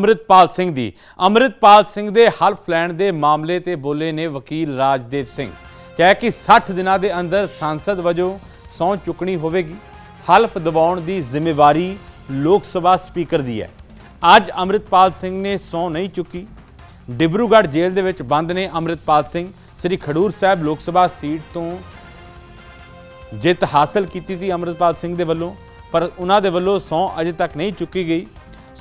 ਅੰਮ੍ਰਿਤਪਾਲ ਸਿੰਘ ਦੀ। ਅੰਮ੍ਰਿਤਪਾਲ ਸਿੰਘ ਦੇ ਹਲਫ ਲੈਣ ਦੇ ਮਾਮਲੇ ਤੇ ਬੋਲੇ ਨੇ ਵਕੀਲ ਰਾਜਦੇਵ ਸਿੰਘ। ਕਿਹਾ ਕਿ 60 ਦਿਨਾਂ ਦੇ ਅੰਦਰ ਸੰਸਦ ਵਜੋਂ ਸਹੁੰ ਚੁੱਕਣੀ ਹੋਵੇਗੀ। ਹਲਫ ਦਿਵਾਉਣ ਦੀ ਜ਼ਿੰਮੇਵਾਰੀ ਲੋਕ ਸਭਾ ਸਪੀਕਰ ਦੀ ਹੈ। ਅੱਜ ਅੰਮ੍ਰਿਤਪਾਲ ਸਿੰਘ ਨੇ ਸਹੁੰ ਨਹੀਂ ਚੁੱਕੀ। ਡਿਬਰੂਗੜ੍ਹ ਜੇਲ੍ਹ ਦੇ ਵਿੱਚ ਬੰਦ ਨੇ ਅੰਮ੍ਰਿਤਪਾਲ ਸਿੰਘ। ਸ੍ਰੀ ਖਡੂਰ ਸਾਹਿਬ ਲੋਕ ਸਭਾ ਸੀਟ ਤੋਂ ਜਿੱਤ ਹਾਸਲ ਕੀਤੀ ਸੀ ਅੰਮ੍ਰਿਤਪਾਲ ਸਿੰਘ ਦੇ ਵੱਲੋਂ। ਪਰ ਉਹਨਾਂ ਦੇ ਵੱਲੋਂ ਸਹੁੰ ਅਜੇ ਤੱਕ ਨਹੀਂ ਚੁੱਕੀ ਗਈ।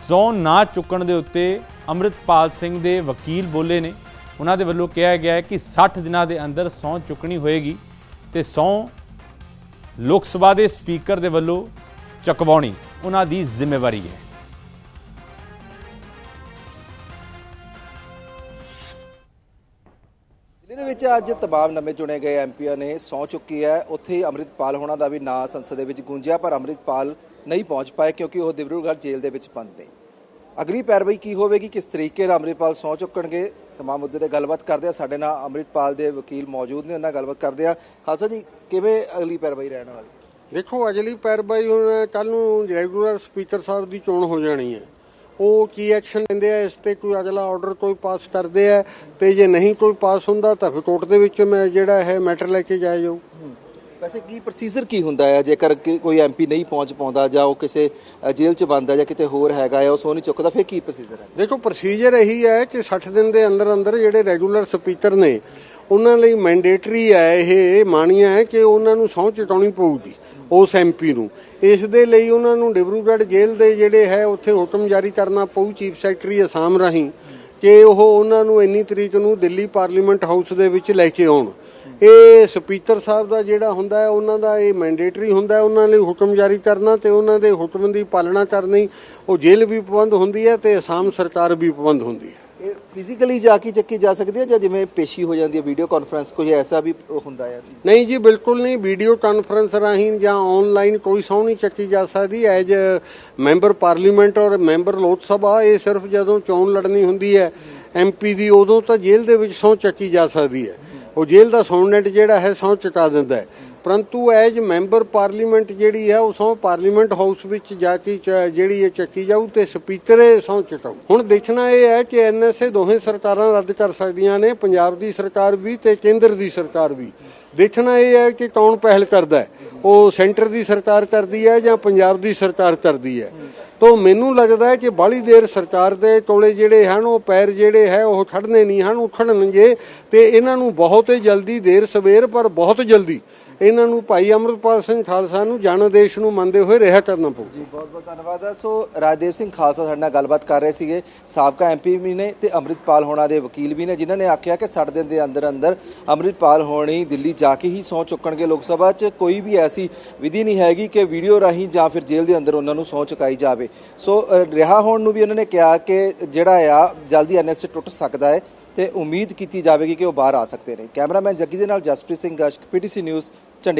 ਸਹੁੰ ਨਾ ਚੁੱਕਣ ਦੇ ਉੱਤੇ ਅੰਮ੍ਰਿਤਪਾਲ ਸਿੰਘ ਦੇ ਵਕੀਲ ਬੋਲੇ ਨੇ। ਉਹਨਾਂ ਦੇ ਵੱਲੋਂ ਕਿਹਾ ਗਿਆ ਹੈ ਕਿ 60 ਦਿਨਾਂ ਦੇ ਅੰਦਰ ਸਹੁੰ ਚੁੱਕਣੀ ਹੋਏਗੀ ਤੇ ਸਹੁੰ ਲੋਕ ਸਭਾ ਦੇ ਸਪੀਕਰ ਦੇ ਵੱਲੋਂ ਚੁਕਵਾਉਣੀ ਉਹਨਾਂ ਦੀ ਜ਼ਿੰਮੇਵਾਰੀ ਹੈ। ਜ਼ਿਲ੍ਹੇ ਦੇ ਵਿੱਚ ਅੱਜ ਤਮਾਮ ਨਵੇਂ ਚੁਣੇ ਗਏ ਐਮਪੀਆਂ ਨੇ ਸਹੁੰ ਚੁੱਕੀ ਹੈ। ਉੱਥੇ ਹੀ ਅੰਮ੍ਰਿਤਪਾਲ ਹੋਣਾ ਦਾ ਵੀ ਨਾਂ ਸੰਸਦ ਦੇ ਵਿੱਚ ਗੂੰਜਿਆ, ਪਰ ਅੰਮ੍ਰਿਤਪਾਲ ਨਹੀਂ ਪਹੁੰਚ ਪਾਏ ਕਿਉਂਕਿ ਉਹ ਦਿਬਰੂਗੜ੍ਹ ਜੇਲ੍ਹ ਦੇ ਵਿੱਚ ਬੰਦ ਨੇ। ਅਗਲੀ ਪੈਰਵਾਈ ਕੀ ਹੋਵੇਗੀ ਕਿਸ ਤਰੀਕੇ ਨਾਲ ਅੰਮ੍ਰਿਤਪਾਲ ਸਹੁੰ ਚੁੱਕਣਗੇ? ਤਮਾਮ ਮੁੱਦੇ ਤੇ ਗੱਲਬਾਤ ਕਰਦੇ ਆ ਸਾਡੇ ਨਾਲ ਅੰਮ੍ਰਿਤਪਾਲ ਦੇ ਵਕੀਲ ਮੌਜੂਦ ਨੇ ਉਹਨਾਂ ਨਾਲ ਗੱਲਬਾਤ ਕਰਦੇ ਆ ਖਾਲਸਾ ਜੀ ਕਿਵੇਂ ਅਗਲੀ ਪੈਰਵਾਈ ਰਹਿਣ ਵਾਲੀ? ਦੇਖੋ ਅਜਲੀ ਪੈਰਵਾਈ ਹੁਣ ਕੱਲ ਨੂੰ ਰੈਗੂਲਰ ਸਪੀਕਰ ਸਾਹਿਬ ਦੀ ਚੋਣ ਹੋ ਜਾਣੀ ਹੈ। ਉਹ ਕੀ ਐਕਸ਼ਨ ਲੈਂਦੇ ਆ ਇਸ ਤੇ ਕੋਈ ਅਗਲਾ ਆਰਡਰ ਕੋਈ ਪਾਸ ਕਰਦੇ ਆ ਤੇ ਜੇ ਨਹੀਂ ਕੋਈ ਪਾਸ ਹੁੰਦਾ ਤਾਂ ਫਿਰ ਕੋਰਟ ਦੇ ਵਿੱਚ ਮੈਂ ਜਿਹੜਾ ਹੈ ਮੈਟਰ ਲੈ ਕੇ ਜਾਇਆ ਜਾਊ ਵੈਸੇ ਕੀ ਪ੍ਰੋਸੀਜਰ ਕੀ ਹੁੰਦਾ ਹੈ? ਜੇਕਰ ਕਿ ਕੋਈ ਐਮਪੀ ਨਹੀਂ ਪਹੁੰਚ ਪਾਉਂਦਾ ਜਾਂ ਉਹ ਕਿਸੇ ਅ, ਜੇਲ੍ਹ 'ਚ ਬੰਦ ਹੈ ਜਾਂ ਕਿਤੇ ਹੋਰ ਹੈਗਾ ਹੈ ਉਹ ਸਹੁੰ ਚੁੱਕਦਾ ਫਿਰ ਕੀ ਪ੍ਰੋਸੀਜਰ ਹੈ? ਦੇਖੋ ਪ੍ਰੋਸੀਜਰ ਇਹੀ ਹੈ ਕਿ 60 ਦਿਨ ਦੇ ਅੰਦਰ ਅੰਦਰ ਜਿਹੜੇ ਰੈਗੂਲਰ ਸਪੀਕਰ ਨੇ ਉਹਨਾਂ ਲਈ ਮੈਂਡੇਟਰੀ ਹੈ ਇਹ ਮਾਨੀਆ ਹੈ ਕਿ ਉਹਨਾਂ ਨੂੰ ਸਹੁੰ ਚਟਾਉਣੀ ਪਊਗੀ ਉਸ ਐਮਪੀ ਨੂੰ। ਇਸ ਦੇ ਲਈ ਉਹਨਾਂ ਨੂੰ ਡਿਬਰੂਗੜ੍ਹ ਜੇਲ੍ਹ ਦੇ ਜਿਹੜੇ ਹੈ ਉੱਥੇ ਹੁਕਮ ਜਾਰੀ ਕਰਨਾ ਪਊ ਚੀਫ ਸੈਕਟਰੀ ਅਸਾਮ ਰਾਹੀਂ ਕਿ ਉਹ ਉਹਨਾਂ ਨੂੰ ਇੰਨੀ ਤਰੀਕ ਨੂੰ ਦਿੱਲੀ ਪਾਰਲੀਮੈਂਟ ਹਾਊਸ ਦੇ ਵਿੱਚ ਲੈ ਕੇ ਆਉਣ। ਇਹ ਸਪੀਕਰ ਸਾਹਿਬ ਦਾ ਜਿਹੜਾ ਹੁੰਦਾ ਹੈ ਉਹਨਾਂ ਦਾ ਇਹ ਮੈਂਡੇਟਰੀ ਹੁੰਦਾ ਹੈ ਉਹਨਾਂ ਲਈ ਹੁਕਮ ਜਾਰੀ ਕਰਨਾ ਤੇ ਉਹਨਾਂ ਦੇ ਹੁਕਮ ਦੀ ਪਾਲਣਾ ਕਰਨੀ ਉਹ ਜੇਲ੍ਹ ਵੀ ਪਾਬੰਦ ਹੁੰਦੀ ਹੈ ਤੇ ਅਸਾਮ ਸਰਕਾਰ ਵੀ ਪਾਬੰਦ ਹੁੰਦੀ ਹੈ। ਇਹ ਫਿਜ਼ੀਕਲੀ ਜਾ ਕੇ ਚੱਕੀ ਜਾ ਸਕਦੀ ਹੈ ਜਾਂ ਜਿਵੇਂ ਪੇਸ਼ੀ ਹੋ ਜਾਂਦੀ ਹੈ ਵੀਡੀਓ ਕਾਨਫਰੰਸ ਕੋਈ ਐਸਾ ਵੀ ਹੁੰਦਾ ਹੈ? ਨਹੀਂ ਜੀ ਬਿਲਕੁਲ ਨਹੀਂ। ਵੀਡੀਓ ਕਾਨਫਰੰਸ ਰਾਹੀਂ ਜਾਂ ਆਨਲਾਈਨ ਕੋਈ ਸਹੁੰ ਨਹੀਂ ਚੱਕੀ ਜਾ ਸਕਦੀ ਐਜ ਮੈਂਬਰ ਪਾਰਲੀਮੈਂਟ ਔਰ ਮੈਂਬਰ ਲੋਕ ਸਭਾ ਇਹ ਸਿਰਫ ਜਦੋਂ ਚੋਣ ਲੜਨੀ ਹੁੰਦੀ ਹੈ ਐਮਪੀ ਦੀ ਉਦੋਂ ਤਾਂ ਜੇਲ੍ਹ ਦੇ ਵਿੱਚ ਸਹੁੰ ਚੱਕੀ ਜਾ ਸਕਦੀ ਹੈ। ਉਹ ਜੇਲ੍ਹ ਦਾ ਸੌਂਨੈਟ ਜਿਹੜਾ ਹੈ ਸਹੁੰ ਚੁਕਾ ਦਿੰਦਾ ਹੈ। ਪਰੰਤੂ ਐਜ ਮੈਂਬਰ ਪਾਰਲੀਮੈਂਟ ਜਿਹੜੀ ਹੈ, ਉਹ ਸਹੁੰ ਪਾਰਲੀਮੈਂਟ ਹਾਊਸ ਵਿੱਚ ਜਾ ਕੇ ਚ- ਜਿਹੜੀ ਇਹ ਚੱਕੀ ਜਾਊ ਤੇ ਸਪੀਕਰ ਇਹ ਸਹੁੰ ਚੁਕਾਊ। ਹੁਣ ਦੇਖਣਾ ਇਹ ਹੈ ਕਿ ਐਨਐਸਏ ਦੋਹੇ ਸਰਕਾਰਾਂ ਰੱਦ ਕਰ ਸਕਦੀਆਂ ਨੇ, ਪੰਜਾਬ ਦੀ ਸਰਕਾਰ ਵੀ ਤੇ ਕੇਂਦਰ ਦੀ ਸਰਕਾਰ ਵੀ। ਦੇਖਣਾ ਇਹ ਹੈ ਕਿ ਕੌਣ ਪਹਿਲ ਕਰਦਾ ਹੈ। ਉਹ ਸੈਂਟਰ ਦੀ ਸਰਕਾਰ ਕਰਦੀ ਹੈ ਜਾਂ ਪੰਜਾਬ ਦੀ ਸਰਕਾਰ ਕਰਦੀ ਹੈ। ਤੋ ਮੈਨੂੰ ਲੱਗਦਾ ਹੈ ਕਿ ਬਾਲੀ ਦੇਰ ਸਰਕਾਰ ਦੇ ਕੋਲੇ ਜਿਹੜੇ ਹਨ, ਉਹ ਪੈਰ ਜਿਹੜੇ ਹੈ, ਉਹ ਖੜਨੇ ਨਹੀਂ ਹਨ, ਉੱਠਣਗੇ ਤੇ ਇਹਨਾਂ ਨੂੰ ਬਹੁਤ ਜਲਦੀ ਦੇਰ ਸਵੇਰ, ਪਰ ਬਹੁਤ ਜਲਦੀ ਇਹਨਾਂ ਨੂੰ ਭਾਈ ਅਮਰਪਾਲ ਸਿੰਘ ਖਾਲਸਾ ਨੂੰ ਜਨਦੇਸ਼ ਨੂੰ ਮੰਨਦੇ ਹੋਏ ਰਿਹਾ ਕਰਨਾ ਪਊ। ਬਹੁਤ ਬਹੁਤ ਧੰਨਵਾਦ। ਹੈ ਸੋ ਰਾਜਦੇਵ ਸਿੰਘ ਖਾਲਸਾ ਸਾਡੇ ਨਾਲ ਗੱਲਬਾਤ ਕਰ ਰਹੇ ਸੀਗੇ। ਸਾਬਕਾ ਐਮਪੀ ਵੀ ਨੇ ਤੇ ਅੰਮ੍ਰਿਤਪਾਲ ਹੋਣਾ ਦੇ ਵਕੀਲ ਵੀ ਨੇ, ਜਿਨ੍ਹਾਂ ਨੇ ਆਖਿਆ ਕਿ 60 ਦਿਨ ਦੇ ਅੰਦਰ ਅੰਦਰ ਅੰਮ੍ਰਿਤਪਾਲ ਹੋਣੀ ਦਿੱਲੀ ਜਾ ਕੇ ਹੀ ਸਹੁੰ ਚੁੱਕਣਗੇ ਲੋਕ ਸਭਾ 'ਚ। ਕੋਈ ਵੀ ਐਸੀ ਵਿਧੀ ਨਹੀਂ ਹੈਗੀ ਕਿ ਵੀਡੀਓ ਰਾਹੀਂ ਜਾਂ ਫਿਰ ਜੇਲ੍ਹ ਦੇ ਅੰਦਰ ਉਹਨਾਂ ਨੂੰ ਸਹੁੰ ਚੁਕਾਈ ਜਾਵੇ। ਸੋ ਰਿਹਾ ਹੋਣ ਨੂੰ ਵੀ ਉਹਨਾਂ ਨੇ ਕਿਹਾ ਕਿ ਜਿਹੜਾ ਆ, ਜਲਦੀ ਐਨਐਸਏ ਟੁੱਟ ਸਕਦਾ ਹੈ। ਤੇ ਉਮੀਦ ਕੀਤੀ ਜਾਵੇਗੀ ਕਿ ਉਹ ਬਾਹਰ ਆ ਸਕਦੇ ਨੇ। ਕੈਮਰਾਮੈਨ ਜੱਗੀ ਦੇ ਨਾਲ ਜਸਪ੍ਰੀਤ ਸਿੰਘ ਗਸ਼ਕ ਪੀਟੀਸੀ ਨਿਊਜ਼, ਚੰਡੀਗੜ੍ਹ।